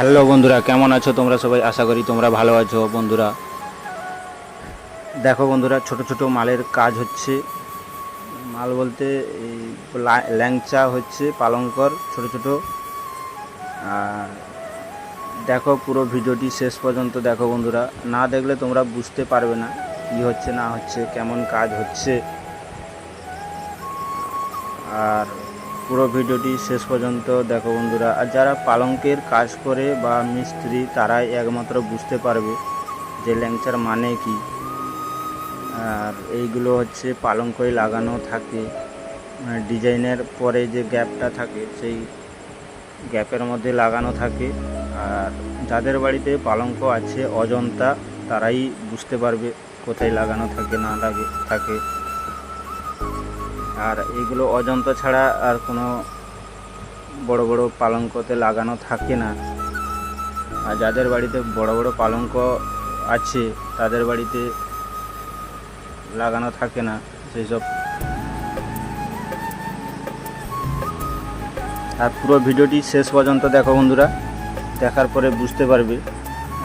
Hello বন্ধুরা, কেমন আছো তোমরা সবাই? আশা করি তোমরা ভালো আছো বন্ধুরা। দেখো বন্ধুরা, ছোট ছোট মালের কাজ হচ্ছে। মাল বলতে এই ল্যাংচা হচ্ছে, পালঙ্কর, ছোট ছোট। আর দেখো পুরো ভিডিওটি শেষ পর্যন্ত দেখো বন্ধুরা। না দেখলে তোমরা বুঝতে পারবে না কী হচ্ছে, না হচ্ছে, কেমন কাজ হচ্ছে। আর পুরো ভিডিওটি শেষ পর্যন্ত দেখো বন্ধুরা। আর যারা পালঙ্কের কাজ করে বা মিস্ত্রি, তারাই একমাত্র বুঝতে পারবে যে ল্যাংচার মানে কি। আর এইগুলো হচ্ছে পালঙ্কই লাগানো থাকে। মানে ডিজাইনের পরে যে গ্যাপটা থাকে, সেই গ্যাপের মধ্যে লাগানো থাকে। আর যাদের বাড়িতে পালঙ্ক আছে, অজন্তা, তারাই বুঝতে পারবে কোথায় লাগানো থাকে, না লাগে থাকে। আর এগুলো অজন্তা ছাড়া আর কোনো বড় বড় পালঙ্কতে লাগানো থাকে না। আর যাদের বাড়িতে বড় বড় পালঙ্ক আছে, তাদের বাড়িতে লাগানো থাকে না সেই সব আর পুরো ভিডিওটি শেষ পর্যন্ত দেখো বন্ধুরা। দেখার পরে বুঝতে পারবে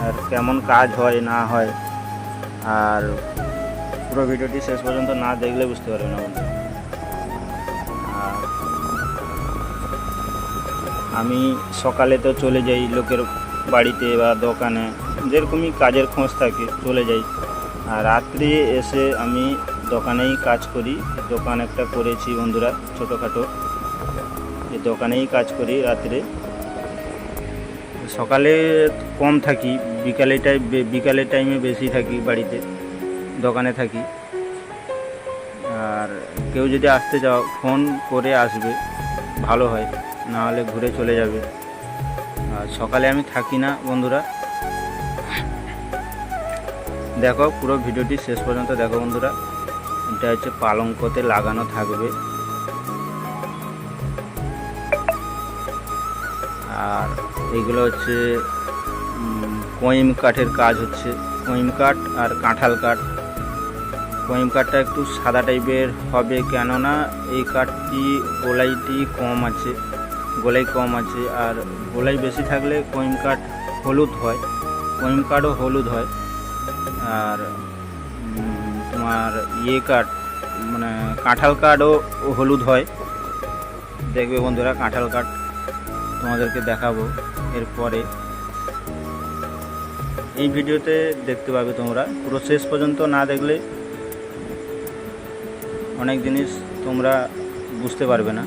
আর কেমন কাজ হয়, না হয়। আর পুরো ভিডিওটি শেষ পর্যন্ত না দেখলে বুঝতে পারবে না বন্ধুরা। আমি সকালে তো চলে যাই, লোকের বাড়িতে বা দোকানে। যেরকমই কাজের খোঁজ থাকে, চলে যাই। আর রাত্রে এসে আমি দোকানেই কাজ করি। দোকান একটা করেছি বন্ধুরা, ছোটোখাটো। এই দোকানেই কাজ করি রাত্রে। সকালে কম থাকি, বিকালে টাইম বিকালের টাইমে বেশি থাকি বাড়িতে, দোকানে থাকি। আর কেউ যদি আসতে চাও, ফোন করে আসবে, ভালো হয়। না হলে ঘুরে চলে যাবে। আর সকালে আমি থাকি না, বন্ধুরা। দেখো, পুরো ভিডিওটি শেষ পর্যন্ত দেখো, বন্ধুরা। এটা হচ্ছে পালঙ্কতে লাগানো থাকবে। আর এইগুলো হচ্ছে কইম কাঠের কাজ হচ্ছে। কইম কাঠ আর কাঁঠাল কাঠ। কইম কাঠটা একটু সাদা টাইপের হবে কেননা এই কাঠটি গোলাইটি কম আছে। গোলাই কম আছে। আর গোলাই বেশি থাকলে কইম কাঠ হলুদ হয়। কইম কাঠও হলুদ হয়। আর তোমার ইয়ে কাঠ মানে কাঁঠাল কাঠও হলুদ হয়। দেখবে বন্ধুরা, কাঁঠাল কাঠ তোমাদেরকে দেখাবো এরপরে। এই ভিডিওতে দেখতে পাবে তোমরা। পুরো শেষ পর্যন্ত না দেখলে অনেক জিনিস তোমরা বুঝতে পারবে না।